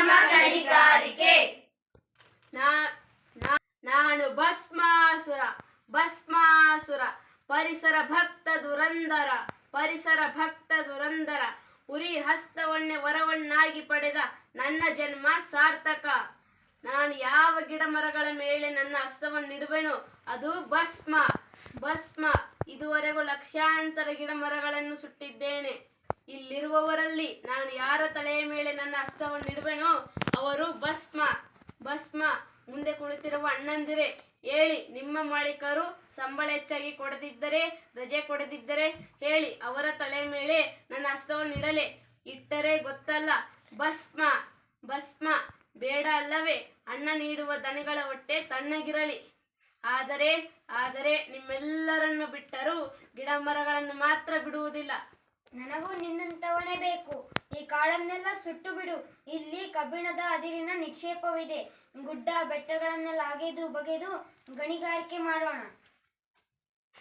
ನಮ್ಮ ಗಣಿಗಾರಿಕೆ ನಾನು ಭಸ್ಮಾಸುರ ಭಸ್ಮಾಸುರ, ಪರಿಸರ ಭಕ್ತ ದುರಂಧರ ಪರಿಸರ ಭಕ್ತ ದುರಂಧರ ಉರಿ ಹಸ್ತವನ್ನೇ ವರವನ್ನಾಗಿ ಪಡೆದ ನನ್ನ ಜನ್ಮ ಸಾರ್ಥಕ. ನಾನು ಯಾವ ಗಿಡ ಮರಗಳ ಮೇಲೆ ನನ್ನ ಹಸ್ತವನ್ನಿಡುವೆನೋ ಅದು ಭಸ್ಮ. ಭಸ್ಮ, ಇದುವರೆಗೂ ಲಕ್ಷಾಂತರ ಗಿಡ ಮರಗಳನ್ನು ಸುಟ್ಟಿದ್ದೇನೆ. ಇಲ್ಲಿರುವವರಲ್ಲಿ ನಾನು ಯಾರ ತಲೆಯ ಮೇಲೆ ನನ್ನ ಹಸ್ತವನ್ನಿಡುವೆನೋ ಅವರು ಭಸ್ಮ ಭಸ್ಮ ಮುಂದೆ ಕುಳಿತಿರುವ ಅಣ್ಣಂದಿರೆ, ಹೇಳಿ ನಿಮ್ಮ ಮಾಲೀಕರು ಸಂಬಳ ಹೆಚ್ಚಾಗಿ ಕೊಡದಿದ್ದರೆ, ರಜೆ ಕೊಡದಿದ್ದರೆ ಹೇಳಿ ಅವರ ತಲೆ ಮೇಲೆ ನನ್ನ ಹಸ್ತವನ್ನು ಇಡಲೆ. ಇಟ್ಟರೆ ಗೊತ್ತಲ್ಲ, ಭಸ್ಮ ಭಸ್ಮ ಬೇಡ ಅಲ್ಲವೇ, ಅಣ್ಣ ನೀಡುವ ದನಿಗಳ ಹೊಟ್ಟೆ ತಣ್ಣಗಿರಲಿ. ಆದರೆ ಆದರೆ ನಿಮ್ಮೆಲ್ಲರನ್ನು ಬಿಟ್ಟರೂ ಗಿಡ ಮರಗಳನ್ನು ಮಾತ್ರ ಬಿಡುವುದಿಲ್ಲ. ನನಗೂ ನಿನ್ನಂತವನೇ ಬೇಕು. ಈ ಕಾಡನ್ನೆಲ್ಲ ಸುಟ್ಟು ಬಿಡು. ಇಲ್ಲಿ ಕಬ್ಬಿಣದ ಅದಿರಿನ ನಿಕ್ಷೇಪವಿದೆ. ಗುಡ್ಡ ಬೆಟ್ಟಗಳನ್ನೆಲ್ಲ ಅಗೆದು ಬಗೆದು ಗಣಿಗಾರಿಕೆ ಮಾಡೋಣ.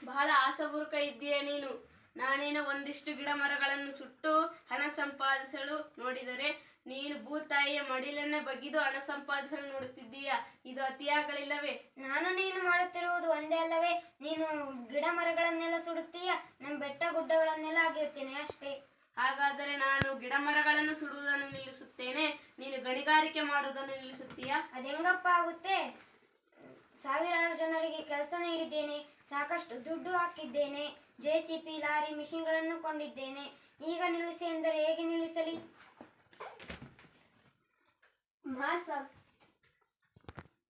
ಬಹಳ ಆಸಬುರುಕ ಇದ್ದೀಯ ನೀನು. ನಾನೇನೋ ಒಂದಿಷ್ಟು ಗಿಡ ಮರಗಳನ್ನು ಸುಟ್ಟು ಹಣ ಸಂಪಾದಿಸಲು ನೋಡಿದರೆ ನೀನು ಭೂತಾಯಿಯ ಮಡಿಲನ್ನೇ ಬಗಿದು ಹಣ ಸಂಪಾದಿಸಲು ನೋಡುತ್ತಿದ್ದೀಯ? ಇದು ಅತಿಯಾಗಲಿಲ್ಲವೇ? ನಾನು ನೀನು ಮಾಡುತ್ತಿರುವುದು ಒಂದೇ ಅಲ್ಲವೇ? ನೀನು ಗಿಡ ಮರಗಳನ್ನೆಲ್ಲ ಸುಡುತ್ತೀಯ? ನಮ್ಮ ಬೆಟ್ಟ ಗುಡ್ಡಗಳನ್ನೆಲ್ಲ ಅಗೆಯುತ್ತೇನೆ ಅಷ್ಟೇ. ಹಾಗಾದರೆ ನಾನು ಗಿಡ ಮರಗಳನ್ನು ಸುಡುವುದನ್ನು ನಿಲ್ಲಿಸುತ್ತೇನೆ? ನೀನು ಗಣಿಗಾರಿಕೆ ಮಾಡುವುದನ್ನು ನಿಲ್ಲಿಸುತ್ತೀಯಾ? ಅದೆಂಗಪ್ಪ ಆಗುತ್ತೆ? ಸಾವಿರಾರು ಜನರಿಗೆ ಕೆಲಸ ನೀಡಿದ್ದೇನೆ ಸಾಕಷ್ಟು ದುಡ್ಡು ಹಾಕಿದ್ದೇನೆ ಜೆ ಸಿ ಪಿ ಲಾರಿ ಮಿಷಿನ್ಗಳನ್ನು ಕೊಂಡಿದ್ದೇನೆ. ಈಗ ನಿಲ್ಲಿಸಿ ಎಂದರೆ ಹೇಗೆ ನಿಲ್ಲಿಸಲಿ? ಮಾಸ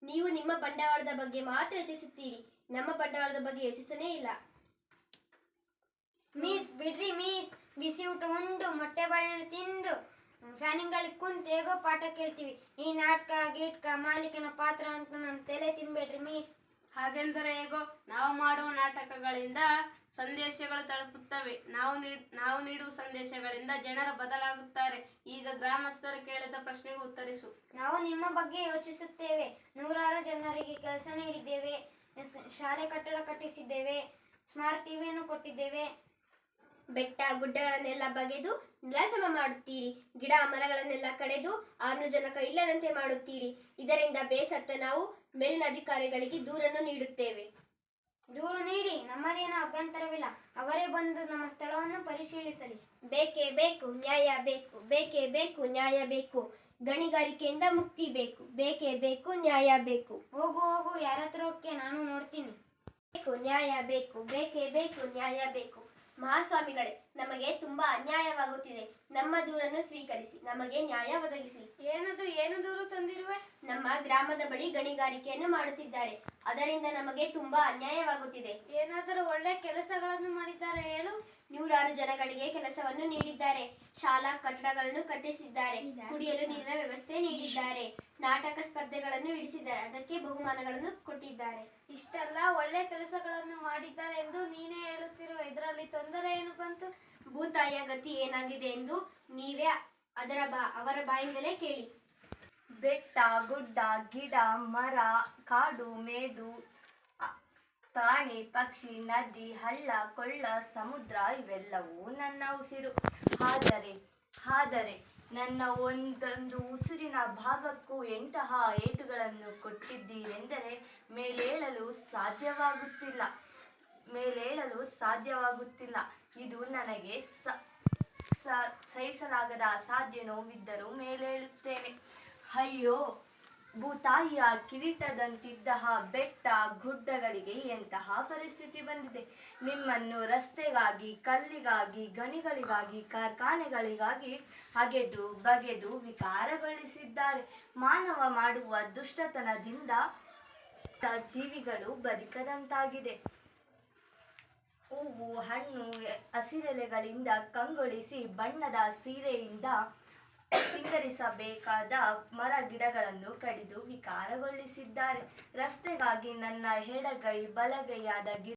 ನೀವು ನಿಮ್ಮ ಬಂಡವಾಳದ ಬಗ್ಗೆ ಮಾತ್ರ ಯೋಚಿಸುತ್ತೀರಿ. ನಮ್ಮ ಬಂಡವಾಳದ ಬಗ್ಗೆ ಯೋಚಿಸನೇ ಇಲ್ಲ. ಮಿಸ್, ಬಿಡ್ರಿ ಮಿಸ್. ಬಿಸಿ ಊಟ ಉಂಡು, ಮೊಟ್ಟೆ ತಿಂದು ಫ್ಯಾನಿಂಗ್ಗಳಿಗೆ ಕುಂತು ಹೇಗೋ ಪಾಠ ಕೇಳ್ತೀವಿ. ಈ ನಾಟಕ, ಗೀಟ್ಕ, ಮಾಲೀಕನ ಪಾತ್ರ ಅಂತ ನನ್ನ ತಲೆ ತಿನ್ಬೇಡ್ರಿ ಮಿಸ್. ಹಾಗೆಂದರೆ ಹೇಗೋ ನಾವು ಮಾಡುವ ನಾಟಕಗಳಿಂದ ಸಂದೇಶಗಳು ತಲುಪುತ್ತವೆ. ನಾವು ನೀಡ್ ನಾವು ನೀಡುವ ಸಂದೇಶಗಳಿಂದ ಜನರು ಬದಲಾಗುತ್ತಾರೆ. ಈಗ ಗ್ರಾಮಸ್ಥರು ಕೇಳಿದ ಪ್ರಶ್ನೆಗೆ ಉತ್ತರಿಸು. ನಾವು ನಿಮ್ಮ ಬಗ್ಗೆ ಯೋಚಿಸುತ್ತೇವೆ. ನೂರಾರು ಜನರಿಗೆ ಕೆಲಸ ನೀಡಿದ್ದೇವೆ. ಶಾಲೆ ಕಟ್ಟಡ ಕಟ್ಟಿಸಿದ್ದೇವೆ. ಸ್ಮಾರ್ಟ್ ಟಿವಿಯನ್ನು ಕೊಟ್ಟಿದ್ದೇವೆ. ಬೆಟ್ಟ ಗುಡ್ಡಗಳನ್ನೆಲ್ಲ ಬಗೆದು ನೆಲಸಮ ಮಾಡುತ್ತೀರಿ. ಗಿಡ ಮರಗಳನ್ನೆಲ್ಲ ಕಡೆದು ಆಮ್ಲಜನಕ ಇಲ್ಲದಂತೆ ಮಾಡುತ್ತೀರಿ. ಇದರಿಂದ ಬೇಸತ್ತ ನಾವು ಮೇಲಿನ ಅಧಿಕಾರಿಗಳಿಗೆ ದೂರನ್ನು ನೀಡುತ್ತೇವೆ. ದೂರು ನೀಡಿ. ನಮ್ಮದೇನೋ ಅಭ್ಯಂತರವಿಲ್ಲ. ಅವರೇ ಬಂದು ನಮ್ಮ ಸ್ಥಳವನ್ನು ಪರಿಶೀಲಿಸಲಿ. ಬೇಕೇ ಬೇಕು ನ್ಯಾಯ ಬೇಕು. ಬೇಕೇ ಬೇಕು ನ್ಯಾಯ ಬೇಕು. ಗಣಿಗಾರಿಕೆಯಿಂದ ಮುಕ್ತಿ ಬೇಕು. ಬೇಕೇ ಬೇಕು ನ್ಯಾಯ ಬೇಕು. ಹೋಗು ಹೋಗು. ಯಾರತ್ರ ನಾನು ನೋಡ್ತೀನಿ. ಬೇಕು ನ್ಯಾಯ ಬೇಕು. ಬೇಕೇ ಬೇಕು ನ್ಯಾಯ ಬೇಕು. ಮಹಾಸ್ವಾಮಿಗಳೇ ನಮಗೆ ತುಂಬಾ ಅನ್ಯಾಯವಾಗುತ್ತಿದೆ. ನಮ್ಮ ದೂರನ್ನು ಸ್ವೀಕರಿಸಿ ನಮಗೆ ನ್ಯಾಯ ಒದಗಿಸಿ. ಏನದು ಏನು ದೂರು ತಂದಿರುವೆ? ನಮ್ಮ ಗ್ರಾಮದ ಬಳಿ ಗಣಿಗಾರಿಕೆಯನ್ನು ಮಾಡುತ್ತಿದ್ದಾರೆ. ಅದರಿಂದ ನಮಗೆ ತುಂಬಾ ಅನ್ಯಾಯವಾಗುತ್ತಿದೆ. ಏನಾದರೂ ಒಳ್ಳೆ ಕೆಲಸಗಳನ್ನು ಮಾಡಿದ್ದಾರೆ ಹೇಳು. ನೂರಾರು ಜನಗಳಿಗೆ ಕೆಲಸವನ್ನು ನೀಡಿದ್ದಾರೆ. ಶಾಲಾ ಕಟ್ಟಡಗಳನ್ನು ಕಟ್ಟಿಸಿದ್ದಾರೆ. ಕುಡಿಯಲು ನೀರಿನ ವ್ಯವಸ್ಥೆ ನೀಡಿದ್ದಾರೆ. ನಾಟಕ ಸ್ಪರ್ಧೆಗಳನ್ನು ಅದಕ್ಕೆ ಬಹುಮಾನಗಳನ್ನು ಕೊಟ್ಟಿದ್ದಾರೆ. ಇಷ್ಟೆಲ್ಲ ಒಳ್ಳೆ ಕೆಲಸಗಳನ್ನು ಮಾಡಿದ್ದಾರೆ ಎಂದು ನೀನೇ ಹೇಳುತ್ತಿರುವ ಇದರಲ್ಲಿ ತೊಂದರೆ ಏನು ಬಂತು? ಭೂತಾಯಿಯ ಗತಿ ಏನಾಗಿದೆ ಎಂದು ನೀವೇ ಅದರ ಬಾ, ಅವರ ಬಾಯಿಂದಲೇ ಕೇಳಿ. ಬೆಟ್ಟ, ಗುಡ್ಡ, ಗಿಡ, ಮರ, ಕಾಡು, ಮೇಡು ಪ್ರಾಣಿ, ಪಕ್ಷಿ, ನದಿ, ಹಳ್ಳ, ಕೊಳ್ಳ, ಸಮುದ್ರ ಇವೆಲ್ಲವೂ ನನ್ನ ಉಸಿರು. ಆದರೆ ಆದರೆ ನನ್ನ ಒಂದೊಂದು ಉಸಿರಿನ ಭಾಗಕ್ಕೂ ಎಂತಹ ಏಟುಗಳನ್ನು ಕೊಟ್ಟಿದ್ದೀರೆಂದರೆ ಮೇಲೇಳಲು ಸಾಧ್ಯವಾಗುತ್ತಿಲ್ಲ. ಮೇಲೇಳಲು ಸಾಧ್ಯವಾಗುತ್ತಿಲ್ಲ. ಇದು ನನಗೆ ಸಹಿಸಲಾಗದ ಅಸಾಧ್ಯ ನೋವಿದ್ದರೂ ಮೇಲೇಳುತ್ತೇನೆ. ಅಯ್ಯೋ! ಭೂತಾಯಿಯ ಕಿರೀಟದಂತಿದ್ದ ಬೆಟ್ಟ ಗುಡ್ಡಗಳಿಗೆ ಎಂತಹ ಪರಿಸ್ಥಿತಿ ಬಂದಿದೆ? ನಿಮ್ಮನ್ನು ರಸ್ತೆಗಾಗಿ, ಕಲ್ಲಿಗಾಗಿ, ಗಣಿಗಳಿಗಾಗಿ, ಕಾರ್ಖಾನೆಗಳಿಗಾಗಿ ಅಗೆದು ಬಗೆದು ವಿಕಾರಗೊಳಿಸಿದ್ದಾರೆ. ಮಾನವ ಮಾಡುವ ದುಷ್ಟತನದಿಂದ ಜೀವಿಗಳು ಬದುಕದಂತಾಗಿದೆ. ಹೂವು, ಹಣ್ಣು, ಹಸಿರೆಲೆಗಳಿಂದ ಕಂಗೊಳಿಸಿ ಬಣ್ಣದ ಸೀರೆಯಿಂದ ಸಿಂಗರಿಸಬೇಕಾದ ಮರ ಗಿಡಗಳನ್ನು ಕಡಿದು ವಿಕಾರಗೊಳಿಸಿದ್ದಾರೆ. ರಸ್ತೆಗಾಗಿ ನನ್ನ ಎಡಗೈ ಬಲಗೈಯಾದ ಗಿಡ